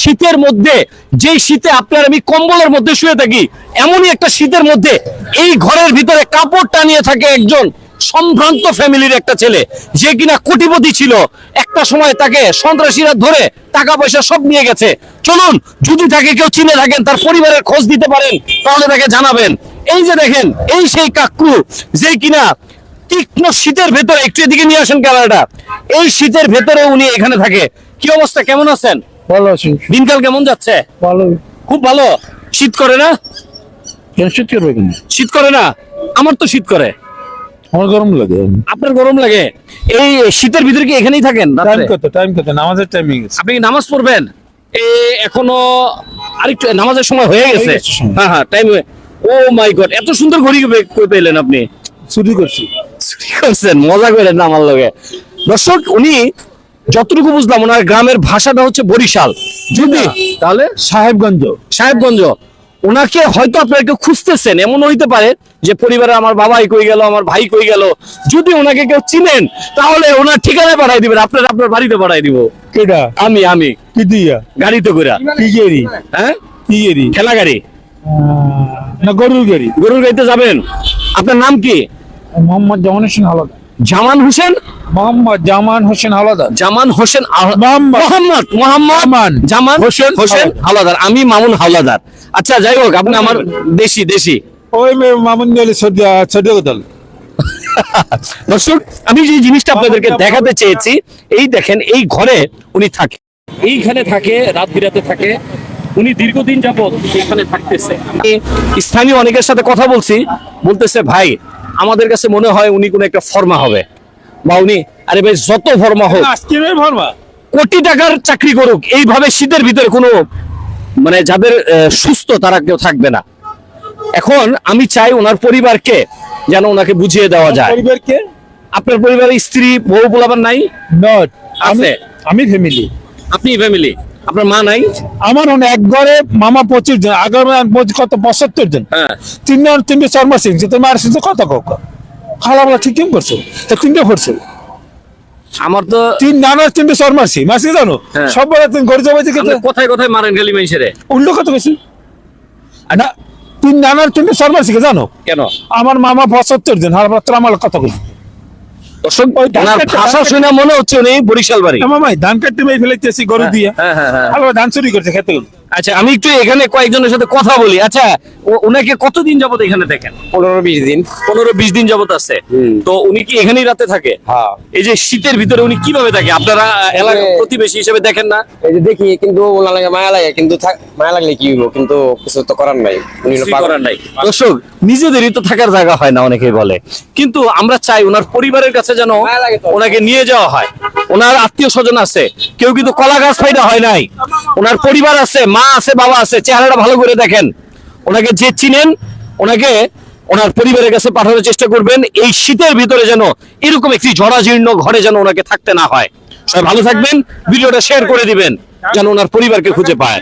শীতের মধ্যে, যেই শীতে আপনার আমি কম্বলের মধ্যে শুয়ে থাকি, এমনই একটা শীতের মধ্যে এই ঘরের ভিতরে কাপড় টানিয়ে থাকে একজন সম্ভ্রান্ত ফ্যামিলির একটা ছেলে। যে কিনা কোটিপতি ছিল, একটা সময় তাকে সন্ত্রাসীরা ধরে টাকা পয়সা সব নিয়ে গেছে। চলুন, যদি তাকে কেউ চিনে থাকেন, তার পরিবারের খোঁজ দিতে পারেন, তাহলে তাকে জানাবেন। এই যে দেখেন, এই সেই কাকু যে কিনা তীক্ষ্ণ শীতের ভেতরে, একটু এদিকে নিয়ে আসেন ক্যামেরাটা এই শীতের ভেতরে উনি এখানে থাকে। কি অবস্থা? কেমন আছেন? ভালো আছি। দিনকাল কেমন যাচ্ছে? ভালো খুব ভালো। শীত করে না? কেন শীত করবে কেন? শীত করে না? আমার তো শীত করে। আমার গরম লাগে। আপনার গরম লাগে? এই শীতের ভিতরে কি এখানেই থাকেন টাইম কত টাইম কত নামাজের টাইম আপনি কি নামাজ পড়বেন? এ এখনও আরেকটু নামাজের সময় হয়ে গেছে। হ্যাঁ হ্যাঁ টাইম ও মাই গড এত সুন্দর ঘড়ি কই পেলেন আপনি? চুরি করছি। চুরি করছেন মজা করেন না আমার লগে। দর্শক উনি যতটুকু বুঝলাম ওনার গ্রামের ভাষাটা হচ্ছে বরিশাল। যদি তাহলে সাহেবগঞ্জ। সাহেবগঞ্জ। ওনাকে হয়তো আপনারা কেউ খুঁজতেছেন এমন হইতে পারে যে পরিবারে আমার বাবাই কই গেল আমার ভাই কই গেল। যদি ওনাকে কেউ চিনেন তাহলে ওনার ঠিকানায় পাঠাই দিবেন আপনার আপনার বাড়িতে পাঠাই দিব। কেডা? আমি আমি। কি দিয়া? গাড়িতে করে কি গেরি হ্যাঁ? কি গেরি খেলা গাড়ি না গরুর গাড়ি। গরুর গাড়িতে যাবেন। আপনার নাম কি? মোহাম্মদ জামান হোসেন হালাদার। জামান হোসেন? মোহাম্মদ জামান হোসেন হালাদার। জামান হোসেন মোহাম্মদ। মোহাম্মদ মোহাম্মদ জামান হোসেন হোসেন হাওলাদার আমি মামুন হাওলাদার আচ্ছা যাই হোক আপনি আমার দেশি দেশি। ওই মামুন কোথাল দর্শক আমি যে জিনিসটা আপনাদেরকে দেখাতে চেয়েছি এই দেখেন এই ঘরে উনি থাকে। এইখানে থাকে রাত বিরাতে থাকে। উনি দীর্ঘদিন যাবত এখানে থাকতেছে। আমি স্থানীয় অনেকের সাথে কথা বলছি বলতেছে ভাই আমাদের কাছে মনে হয় উনি কোনো একটা ফর্মা হবে। বা উনি আরে ভাই যত ফর্মা হোক কোটি টাকার চাকরি করুক এইভাবে শীতের ভিতরে কোনো মানে যাদের সুস্থ তারা কেউ থাকবে না। এখন আমি চাই ওনার পরিবারকে যেন ওনাকে বুঝিয়ে দেওয়া যায়। পরিবারকে আপনার পরিবারে স্ত্রী বউ পোলাবার নাই? নট আছে। আমি ফ্যামিলি আপনি ফ্যামিলি আপনার মা নাই? আমার অনেক এক ঘরে মামা পঁচিশ জন আগের কত পঁচাত্তর জন। হ্যাঁ। তিনটা তিনটে চর্মা শিখছে তুমি আর শিখছো কত কক খালা বলা ঠিক কেম করছ? তা তিনটে করছ। আমার তো তিন নানার তিনটে চর্মা শিখ মাসি জানো? হ্যাঁ। সব বেলা তুমি ঘরে যাবে কোথায় কোথায় মারেন গেলি মেশরে উল্টো কত বেশি না তিন নানার তিনটে চর্মা শিখে জানো? কেন? আমার মামা পঁচাত্তর জন হার মাত্র আমার কথা বলছি দর্শক ওই ধান ওনার কাটতে- ভাষা শুনে মনে হচ্ছে উনি বরিশাল বাড়ি। মামাই ধান কাটতে মেয়ে ফেলেছি গরু দিয়ে। হ্যাঁ হ্যাঁ। হ্যাঁ ধান চুরি করছে খেতে। আচ্ছা আমি একটু এখানে কয়েকজনের সাথে কথা বলি। আচ্ছা ওনাকে কতদিন যাবত এখানে দেখেন? পনেরো বিশ দিন। পনেরো বিশ দিন যাবত আছে। তো উনি কি এখানেই রাতে থাকে? হ্যাঁ। এই যে শীতের ভিতরে উনি কীভাবে থাকে? আপনারা যে- প্রতিবেশী হিসেবে দেখেন না? এই যে দেখি কিন্তু ওনা লাগে মায়া লাগে কিন্তু মায়া লাগলে কি হইব? কিন্তু কিছু তো করার নাই। করার নাই। দর্শক নিজেদেরই তো থাকার জায়গা হয় না অনেকেই বলে। কিন্তু আমরা চাই ওনার পরিবারের কাছে যেন। ওনাকে নিয়ে যাওয়া হয়। ওনার আত্মীয় স্বজন আছে। কেউ কিন্তু কলা গাছ ফাইদা হয় নাই। ওনার পরিবার আছে, মা আছে, বাবা আছে, চেহারাটা ভালো করে দেখেন। ওনাকে যে চিনেন, ওনাকে ওনার পরিবারের কাছে পাঠানোর চেষ্টা করবেন। এই শীতের ভিতরে যেন এরকম একটি জরাজীর্ণ ঘরে যেন ওনাকে থাকতে না হয়। সবাই ভালো থাকবেন, ভিডিওটা শেয়ার করে দিবেন, যেন ওনার পরিবারকে খুঁজে পায়।